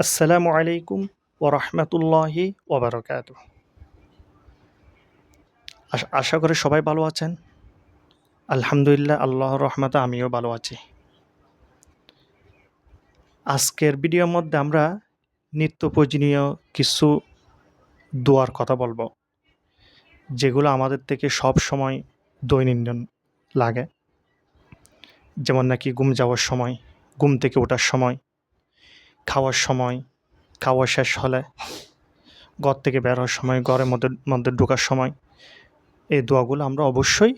আসসালামু আলাইকুম ও রাহমাতুল্লাহি ওয়া বারাকাতুহু। আশা করি সবাই ভালো আছেন। আলহামদুলিল্লাহ আল্লাহর রহমতে আমিও ভালো আছি। আজকের ভিডিওর মধ্যে আমরা নিত্য প্রয়োজনীয় কিছু দোয়ার কথা বলব। যেগুলো আমাদের থেকে সবসময় দৈনন্দিন লাগে। যেমন নাকি ঘুম যাওয়ার সময়, ঘুম থেকে ওঠার সময়, খাওয়ার সময়, খাওয়া শেষ হলে, ঘর থেকে বের হওয়ার সময়, ঘরের মধ্যে মধ্যে ঢোকার সময় এই দোয়াগুলো আমরা অবশ্যই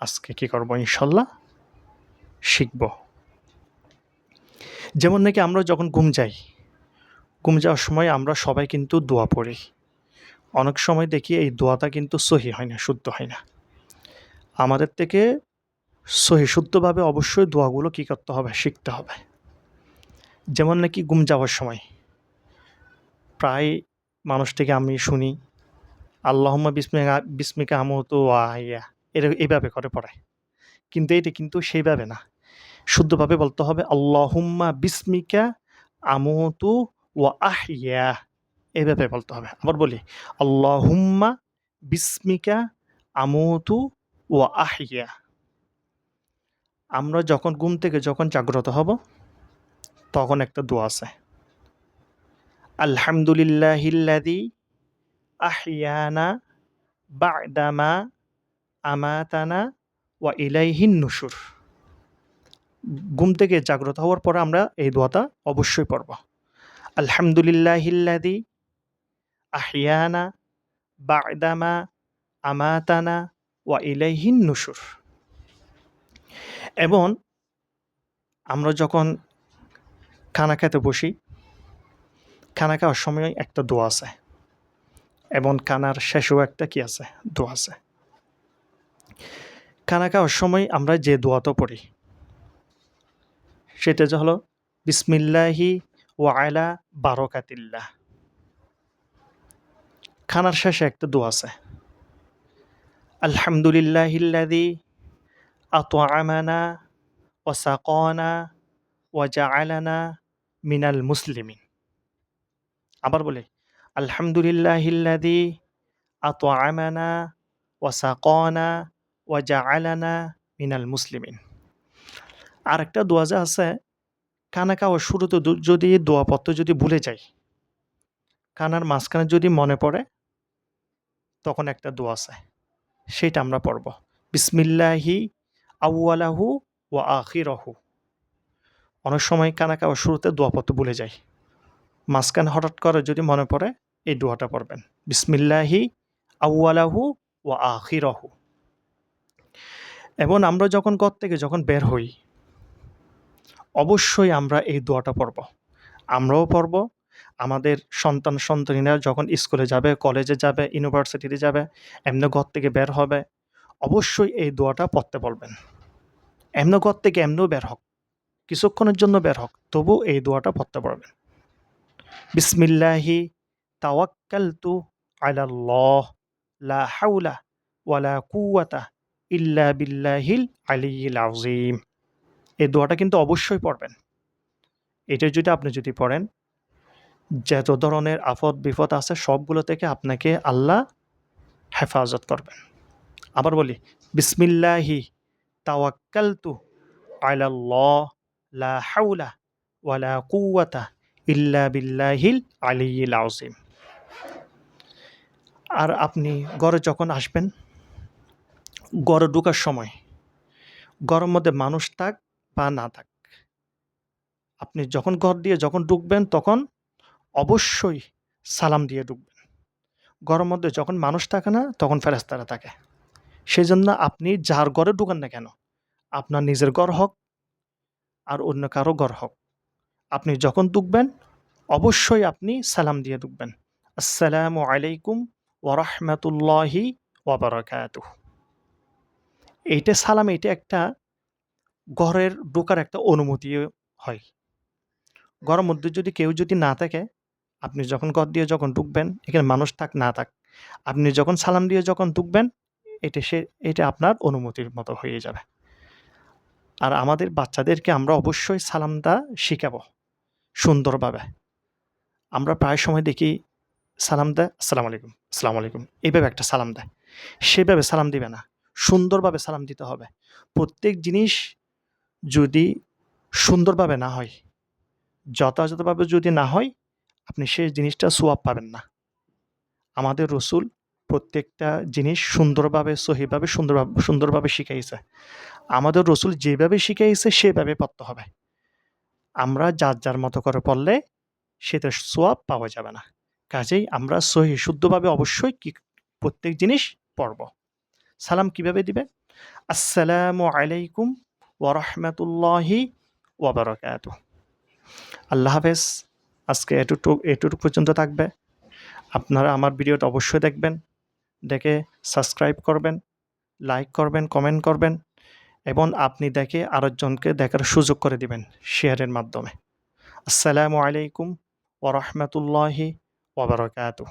আজকে কী করব ইনশাল্লাহ শিখব। যেমন নাকি আমরা যখন ঘুম যাই, ঘুম যাওয়ার সময় আমরা সবাই কিন্তু দোয়া পড়ি। অনেক সময় দেখি এই দোয়াটা কিন্তু সহি হয় না, শুদ্ধ হয় না। আমাদের থেকে সহি শুদ্ধভাবে অবশ্যই দোয়াগুলো কী করতে হবে? শিখতে হবে। যেমন নাকি ঘুম যাওয়ার সময়। প্রায় মানুষ থেকে আমি শুনি, আল্লাহুম্মা বিসমিকা বিসমিকা ওয়া আহইয়া এরা এভাবে করে পড়ে কিন্তু এটা কিন্তু সেইভাবে না। শুদ্ধভাবে বলতে হবে, আল্লাহুম্মা বিসমিকা আমুতু ওয়া আহইয়া এভাবে বলতে হবে। আবার বলি, আল্লাহুম্মা বিসমিকা আমুতু ওয়া আহইয়া আমরা যখন ঘুম থেকে যখন জাগ্রত হব তখন একটা দোয়া আছে। আলহামদুলিল্লাহিল্লাযী আহইয়ানা বা'দামা আমাতানা ইলাইহিন নুশুর। ঘুম থেকে জাগ্রত হওয়ার পরে আমরা এই দোয়াটা অবশ্যই পড়ব। আলহামদুলিল্লাহিল্লাযী আহিয়ানা বা'দামা আমাতানা ওয়া ইলাইহিন নুসুর এবং আমরা যখন খানা খেতে বসি, খানা খাওয়ার সময় একটা দোয়া আছে। এবং খানার শেষেও একটা কি আছে? দোয়া আছে। খানা খাওয়ার সময় আমরা যে দোয়াটা পড়ি সেটা যে হলো বিসমিল্লাহি ওয়া আলা বারাকাতিল্লাহ। খানার শেষে একটা দোয়া আছে। আলহামদুলিল্লাহিল্লাযী আত'আমানা ওয়া সাকানা ওয়া জা'আলানা মিনাল মুসলিমিন। আবার বলি আলহামদুলিল্লাহিল্লাযী আত'আমানা ওয়া সাকানা ওয়া জা'আলানা মিনাল মুসলিমিন। আর একটা দোয়া যা আছে খানা খাওয়ার শুরুতে যদি দোয়া পড়তে যদি ভুলে যাই, কানার মাঝখানে যদি মনে পড়ে তখন একটা দোয়া আছে। সেইটা আমরা পড়ব। বিসমিল্লাহি আউয়ালাহু ওয়া আখিরাহু। অনেক সময় কানা খাওয়ার শুরুতে দোয়া পড়তে ভুলে যাই। মাঝখানে হঠাৎ করে যদি মনে পড়ে এই দোয়াটা পড়বেন। বিসমিল্লাহি আউয়ালাহু ওয়া আখিরাহু। এবং আমরা যখন ঘর থেকে যখন বের হই অবশ্যই আমরা এই দোয়াটা পড়ব। আমরাও পড়ব, আমাদের সন্তান সন্তানীরা যখন স্কুলে যাবে, কলেজে যাবে, ইউনিভার্সিটিতে যাবে, এমনি ঘর থেকে বের হবে, অবশ্যই এই দোয়াটা পড়তে বলবেন। এমনি ঘর থেকে এমনিও বের হোক, কিছুক্ষণের জন্য বের হোক, তবু এই দোয়াটা পড়তে পারবেন। বিসমিল্লাহি তাওয়াক্কালতু আলাল্লাহ লা হাওলা ওয়ালা কুওয়াতা ইল্লা বিল্লাহিল আলিয়্যিল আযীম। এই দোয়াটা কিন্তু অবশ্যই পড়বেন। এটা যদি আপনি যদি পড়েন যত ধরনের আফত বিপদ আছে সবগুলো থেকে আপনাকে আল্লাহ হেফাজত করবেন। আবার বলি বিসমিল্লাহি তাওয়াক্কালতু আলাল্লাহ লা হাওলা ওয়ালা কুওয়াতা ইল্লা বিল্লাহিল আলিয়্যিল আযীম। আর আপনি ঘরে যখন আসবেন, ঘরে ঢোকার সময় ঘরের মধ্যে মানুষ থাক বা না থাক, আপনি যখন ঘর দিয়ে যখন ঢুকবেন তখন অবশ্যই সালাম দিয়ে ঢুকবেন। ঘরের মধ্যে যখন মানুষ থাকে না তখন ফেরাস্তারা থাকে। সেজন্য আপনি যার ঘরে ঢুকান না কেন, আপনার নিজের ঘর হোক আর অন্য কারও ঘর হোক, আপনি যখন ঢুকবেন অবশ্যই আপনি সালাম দিয়ে ঢুকবেন। আসসালামু আলাইকুম ওয়া রাহমাতুল্লাহি ওয়া বারাকাতুহু। এইটা সালাম এটা একটা ঘরের ঢোকার একটা অনুমতি হয়। ঘরের মধ্যে যদি কেউ যদি না থাকে, আপনি যখন ঘর দিয়ে যখন ঢুকবেন, এখানে মানুষ থাক না থাক, আপনি যখন সালাম দিয়ে যখন ঢুকবেন, এটা সে এটা আপনার অনুমতির মতো হয়ে যাবে। আর আমাদের বাচ্চাদেরকে আমরা অবশ্যই সালামটা শেখাবো সুন্দরভাবে। আমরা প্রায় সময় দেখি সালাম দেয়, আসসালামু আলাইকুম আসসালামু আলাইকুম। এইভাবে একটা সালাম দেয়। সেভাবে সালাম দিবে না। সুন্দরভাবে সালাম দিতে হবে। প্রত্যেক জিনিস যদি সুন্দরভাবে না হয়, যথাযথভাবে যদি না হয়, আপনি সেই জিনিসটা সোয়াব পাবেন না। আমাদের রসুল প্রত্যেকটা জিনিস সুন্দরভাবে, সহিভাবে সুন্দরভাবে সুন্দরভাবে শিখাইছে। আমাদের রসুল যেভাবে শিখাইছে সেভাবে পড়তে হবে। আমরা যার যার মতো করে পড়লে সেটা সোয়াব পাওয়া যাবে না। কাজেই আমরা সহি, শুদ্ধভাবে অবশ্যই কি, প্রত্যেক জিনিস পড়ব। সালাম কীভাবে দিবে? আসসালামু আলাইকুম ওরহমতুল্লাহি ওবরাকাত আল্লাহ হাফেজ, আজকে এটুটুক এটুটুক পর্যন্ত থাকবে। আপনারা আমার ভিডিওটা অবশ্যই দেখবেন। দেখে সাবস্ক্রাইব করবেন লাইক করবেন কমেন্ট করবেন। এবং আপনি দেখে আরেকজনকে দেখার সুযোগ করে দিবেন শেয়ারের মাধ্যমে। আসসালামু আলাইকুম ওরহমতুল্লাহি ওবরাকাতু